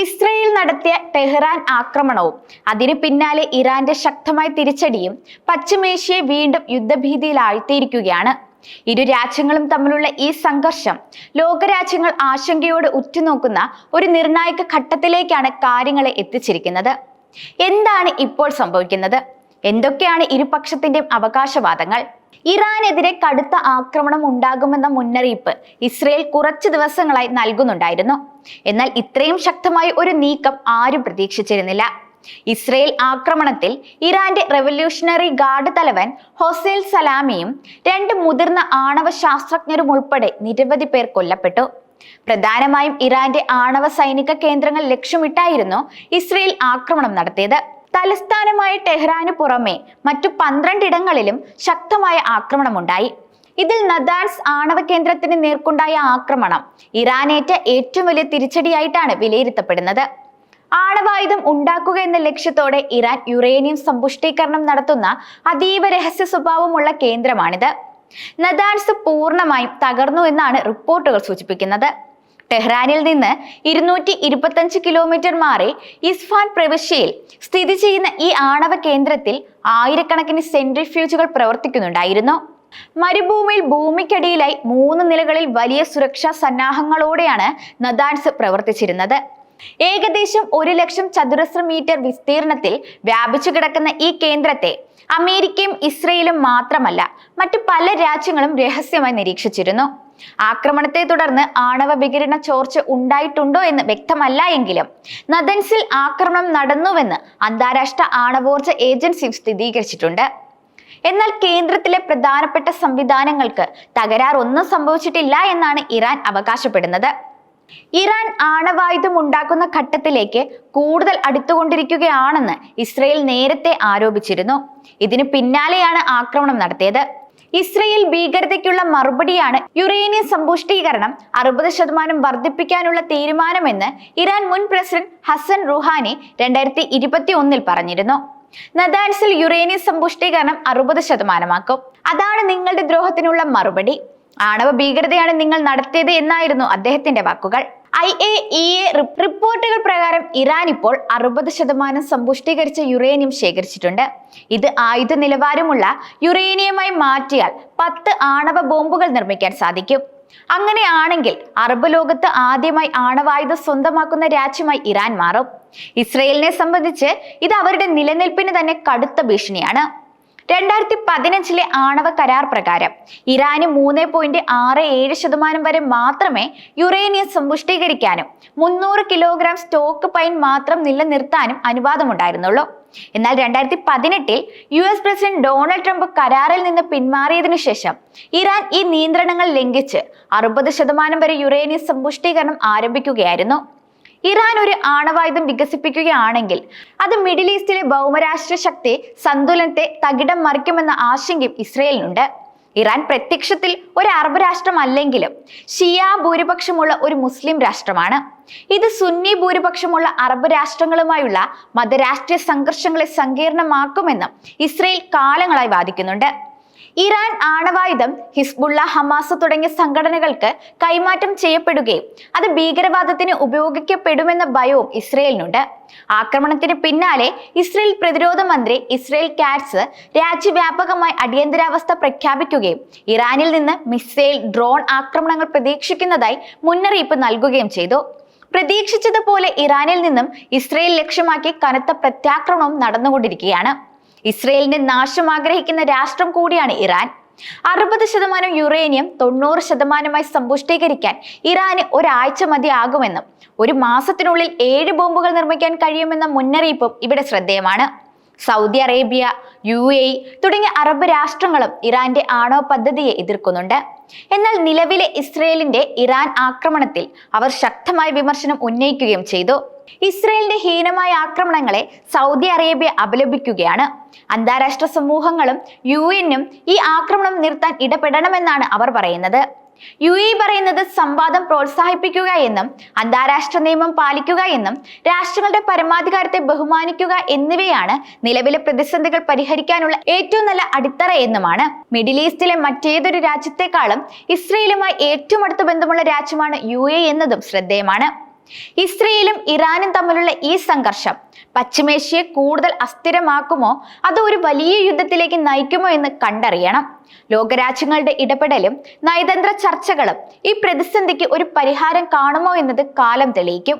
Israel നടത്തിയ Tehran ആക്രമണവും അതിന് പിന്നാലെ ഇറാന്റെ ശക്തമായ തിരിച്ചടിയും പശ്ചിമേഷ്യയെ വീണ്ടും യുദ്ധഭീതിയിലാഴ്ത്തിയിരിക്കുകയാണ്. ഇരു രാജ്യങ്ങളും തമ്മിലുള്ള ഈ സംഘർഷം ലോകരാജ്യങ്ങൾ ആശങ്കയോടെ ഉറ്റുനോക്കുന്ന ഒരു നിർണായക ഘട്ടത്തിലേക്കാണ് കാര്യങ്ങളെ എത്തിച്ചിരിക്കുന്നത്. എന്താണ് ഇപ്പോൾ സംഭവിക്കുന്നത്? എന്തൊക്കെയാണ് ഇരുപക്ഷത്തിന്റെയും അവകാശവാദങ്ങൾ? ഇറാനെതിരെ കടുത്ത ആക്രമണം ഉണ്ടാകുമെന്ന മുന്നറിയിപ്പ് ഇസ്രയേൽ കുറച്ച് ദിവസങ്ങളായി നൽകുന്നുണ്ടായിരുന്നു. എന്നാൽ ഇത്രയും ശക്തമായ ഒരു നീക്കം ആരും പ്രതീക്ഷിച്ചിരുന്നില്ല. ഇസ്രയേൽ ആക്രമണത്തിൽ ഇറാന്റെ റെവല്യൂഷണറി ഗാർഡ് തലവൻ ഹൊസൈൽ സലാമിയും രണ്ട് മുതിർന്ന ആണവ ശാസ്ത്രജ്ഞരും ഉൾപ്പെടെ നിരവധി പേർ കൊല്ലപ്പെട്ടു. പ്രധാനമായും ഇറാന്റെ ആണവ സൈനിക കേന്ദ്രങ്ങൾ ലക്ഷ്യമിട്ടായിരുന്നു ഇസ്രയേൽ ആക്രമണം നടത്തിയത്. തലസ്ഥാനമായ ടെഹ്റാന് പുറമെ മറ്റു പന്ത്രണ്ടിടങ്ങളിലും ശക്തമായ ആക്രമണമുണ്ടായി. ഇതിൽ നദാൻസ് ആണവ കേന്ദ്രത്തിന് നേർക്കുണ്ടായ ആക്രമണം ഇറാനേറ്റ ഏറ്റവും വലിയ തിരിച്ചടിയായിട്ടാണ് വിലയിരുത്തപ്പെടുന്നത്. ആണവായുധം ഉണ്ടാക്കുക എന്ന ലക്ഷ്യത്തോടെ ഇറാൻ യുറേനിയം സമ്പുഷ്ടീകരണം നടത്തുന്ന അതീവ രഹസ്യ സ്വഭാവമുള്ള കേന്ദ്രമാണിത്. നദാൻസ് പൂർണമായും തകർന്നു എന്നാണ് റിപ്പോർട്ടുകൾ സൂചിപ്പിക്കുന്നത്. ടെഹ്റാനിൽ നിന്ന് ഇരുന്നൂറ്റി ഇരുപത്തഞ്ച് കിലോമീറ്റർ മാറി ഇസ്ഫാൻ പ്രവിശ്യയിൽ സ്ഥിതി ചെയ്യുന്ന ഈ ആണവ കേന്ദ്രത്തിൽ ആയിരക്കണക്കിന് സെൻട്രിഫ്യൂജുകൾ പ്രവർത്തിക്കുന്നുണ്ടായിരുന്നു. മരുഭൂമിയിൽ ഭൂമിക്കടിയിലായി മൂന്ന് നിലകളിൽ വലിയ സുരക്ഷാ സന്നാഹങ്ങളോടെയാണ് നദാൻസ് പ്രവർത്തിച്ചിരുന്നത്. ഏകദേശം ഒരു ലക്ഷം ചതുരശ്ര മീറ്റർ വിസ്തീർണത്തിൽ വ്യാപിച്ചു കിടക്കുന്ന ഈ കേന്ദ്രത്തെ അമേരിക്കയും ഇസ്രയേലും മാത്രമല്ല മറ്റു പല രാജ്യങ്ങളും രഹസ്യമായി നിരീക്ഷിച്ചിരുന്നു. ആക്രമണത്തെ തുടർന്ന് ആണവ വികിരണ ചോർച്ച ഉണ്ടായിട്ടുണ്ടോ എന്ന് വ്യക്തമല്ല എങ്കിലും നദൻസിൽ ആക്രമണം നടന്നുവെന്ന് അന്താരാഷ്ട്ര ആണവോർജ ഏജൻസി സ്ഥിരീകരിച്ചിട്ടുണ്ട്. എന്നാൽ കേന്ദ്രത്തിലെ പ്രധാനപ്പെട്ട സംവിധാനങ്ങൾക്ക് തകരാർ ഒന്നും സംഭവിച്ചിട്ടില്ല എന്നാണ് ഇറാൻ അവകാശപ്പെടുന്നത്. ഇറാൻ ആണവായുധം ഉണ്ടാക്കുന്ന ഘട്ടത്തിലേക്ക് കൂടുതൽ അടുത്തുകൊണ്ടിരിക്കുകയാണെന്ന് ഇസ്രയേൽ നേരത്തെ ആരോപിച്ചിരുന്നു. ഇതിനു പിന്നാലെയാണ് ആക്രമണം നടത്തിയത്. ഇസ്രയേൽ ഭീകരതയ്ക്കുള്ള മറുപടിയാണ് യുറേനിയം സമ്പുഷ്ടീകരണം അറുപത് ശതമാനം വർദ്ധിപ്പിക്കാനുള്ള തീരുമാനമെന്ന് ഇറാൻ മുൻ പ്രസിഡന്റ് ഹസൻ റുഹാനി രണ്ടായിരത്തി ഇരുപത്തി ഒന്നിൽ പറഞ്ഞിരുന്നു. നദാൻസിൽ യുറേനിയം സമ്പുഷ്ടീകരണം അറുപത് ശതമാനമാക്കും. അതാണ് നിങ്ങളുടെ ദ്രോഹത്തിനുള്ള മറുപടി. ആണവ ഭീകരതയാണ് നിങ്ങൾ നടത്തിയത് എന്നായിരുന്നു അദ്ദേഹത്തിന്റെ വാക്കുകൾ. ഐ എ ഇ എ റിപ്പോർട്ടുകൾ പ്രകാരം ഇറാൻ ഇപ്പോൾ അറുപത് ശതമാനം സമ്പുഷ്ടീകരിച്ച യുറേനിയം ശേഖരിച്ചിട്ടുണ്ട്. ഇത് ആയുധ നിലവാരമുള്ള യുറേനിയമായി മാറ്റിയാൽ പത്ത് ആണവ ബോംബുകൾ നിർമ്മിക്കാൻ സാധിക്കും. അങ്ങനെയാണെങ്കിൽ അറബ് ലോകത്ത് ആദ്യമായി ആണവായുധം സ്വന്തമാക്കുന്ന രാജ്യമായി ഇറാൻ മാറും. ഇസ്രയേലിനെ സംബന്ധിച്ച് ഇത് അവരുടെ നിലനിൽപ്പിന് തന്നെ കടുത്ത ഭീഷണിയാണ്. രണ്ടായിരത്തി പതിനഞ്ചിലെ ആണവ കരാർ പ്രകാരം ഇറാന് മൂന്ന് പോയിന്റ് ആറ് ഏഴ് ശതമാനം വരെ മാത്രമേ യുറേനിയം സമ്പുഷ്ടീകരിക്കാനും മുന്നൂറ് കിലോഗ്രാം സ്റ്റോക്ക് പൈൻ മാത്രം നിലനിർത്താനും അനുവാദമുണ്ടായിരുന്നുള്ളൂ. എന്നാൽ രണ്ടായിരത്തി പതിനെട്ടിൽ U S president Donald Trump കരാറിൽ നിന്ന് പിന്മാറിയതിനു ശേഷം ഇറാൻ ഈ നിയന്ത്രണങ്ങൾ ലംഘിച്ച് അറുപത് ശതമാനം വരെ യുറേനിയം സമ്പുഷ്ടീകരണം ആരംഭിക്കുകയായിരുന്നു. ഇറാൻ ഒരു ആണവായുധം വികസിപ്പിക്കുകയാണെങ്കിൽ അത് മിഡിൽ ഈസ്റ്റിലെ ഭൗമരാഷ്ട്ര ശക്തി സന്തുലനത്തെ തകിടം മറിക്കുമെന്ന ആശങ്കയും ഇസ്രയേലിനുണ്ട്. ഇറാൻ പ്രത്യക്ഷത്തിൽ ഒരു അറബ് രാഷ്ട്രമല്ലെങ്കിലും ഷിയ ഭൂരിപക്ഷമുള്ള ഒരു മുസ്ലിം രാഷ്ട്രമാണ്. ഇത് സുന്നി ഭൂരിപക്ഷമുള്ള അറബ് രാഷ്ട്രങ്ങളുമായുള്ള മതരാഷ്ട്രീയ സംഘർഷങ്ങളെ സങ്കീർണമാക്കുമെന്നും ഇസ്രയേൽ കാലങ്ങളായി വാദിക്കുന്നുണ്ട്. ഇറാൻ ആണവായുധം ഹിസ്ബുള്ള ഹമാസ് തുടങ്ങിയ സംഘടനകൾക്ക് കൈമാറ്റം ചെയ്യപ്പെടുകയും അത് ഭീകരവാദത്തിന് ഉപയോഗിക്കപ്പെടുമെന്ന ഭയവും ഇസ്രയേലിനുണ്ട്. ആക്രമണത്തിന് പിന്നാലെ ഇസ്രയേൽ പ്രതിരോധ മന്ത്രി ഇസ്രയേൽ കാറ്റ്സ് രാജ്യവ്യാപകമായി അടിയന്തരാവസ്ഥ പ്രഖ്യാപിക്കുകയും ഇറാനിൽ നിന്ന് മിസൈൽ ഡ്രോൺ ആക്രമണങ്ങൾ പ്രതീക്ഷിക്കുന്നതായി മുന്നറിയിപ്പ് നൽകുകയും ചെയ്തു. പ്രതീക്ഷിച്ചതുപോലെ ഇറാനിൽ നിന്നും ഇസ്രയേൽ ലക്ഷ്യമാക്കി കനത്ത പ്രത്യാക്രമണം നടന്നുകൊണ്ടിരിക്കുകയാണ്. ഇസ്രയേലിന്റെ നാശം ആഗ്രഹിക്കുന്ന രാഷ്ട്രം കൂടിയാണ് ഇറാൻ. അറുപത് ശതമാനം യുറേനിയം തൊണ്ണൂറ് ശതമാനമായി സമ്പുഷ്ടീകരിക്കാൻ ഇറാന് ഒരാഴ്ച മതിയാകുമെന്നും ഒരു മാസത്തിനുള്ളിൽ ഏഴ് ബോംബുകൾ നിർമ്മിക്കാൻ കഴിയുമെന്ന മുന്നറിയിപ്പും ഇവിടെ ശ്രദ്ധേയമാണ്. സൗദി അറേബ്യ യു എ തുടങ്ങിയ അറബ് രാഷ്ട്രങ്ങളും ഇറാന്റെ ആണവ പദ്ധതിയെ എതിർക്കുന്നുണ്ട്. എന്നാൽ നിലവിലെ ഇസ്രയേലിന്റെ ഇറാൻ ആക്രമണത്തിൽ അവർ ശക്തമായ വിമർശനം ഉന്നയിക്കുകയും ചെയ്തു. ഇസ്രയേലിന്റെ ഹീനമായ ആക്രമണങ്ങളെ സൗദി അറേബ്യ അപലപിക്കുകയാണ്. അന്താരാഷ്ട്ര സമൂഹങ്ങളും യു എന്നും ഈ ആക്രമണം നിർത്താൻ ഇടപെടണമെന്നാണ് അവർ പറയുന്നത്. യു എ പറയുന്നത് സംവാദം പ്രോത്സാഹിപ്പിക്കുക എന്നും അന്താരാഷ്ട്ര നിയമം പാലിക്കുക എന്നും രാഷ്ട്രങ്ങളുടെ പരമാധികാരത്തെ ബഹുമാനിക്കുക എന്നിവയാണ് നിലവിലെ പ്രതിസന്ധികൾ പരിഹരിക്കാനുള്ള ഏറ്റവും നല്ല അടിത്തറ എന്നുമാണ് മിഡിൽ ഈസ്റ്റിലെ മറ്റേതൊരു രാജ്യത്തെക്കാളും ഇസ്രയേലുമായി ഏറ്റവും അടുത്ത ബന്ധമുള്ള രാജ്യമാണ് യു എന്നതും ശ്രദ്ധേയമാണ്. ഇസ്രയേലും ഇറാനും തമ്മിലുള്ള ഈ സംഘർഷം പശ്ചിമേഷ്യയെ കൂടുതൽ അസ്ഥിരമാക്കുമോ? അതോ ഒരു വലിയ യുദ്ധത്തിലേക്ക് നയിക്കുമോ എന്ന് കണ്ടറിയണം. ലോകരാജ്യങ്ങളുടെ ഇടപെടലും നയതന്ത്ര ചർച്ചകളും ഈ പ്രതിസന്ധിക്ക് ഒരു പരിഹാരം കാണുമോ എന്നത് കാലം തെളിയിക്കും.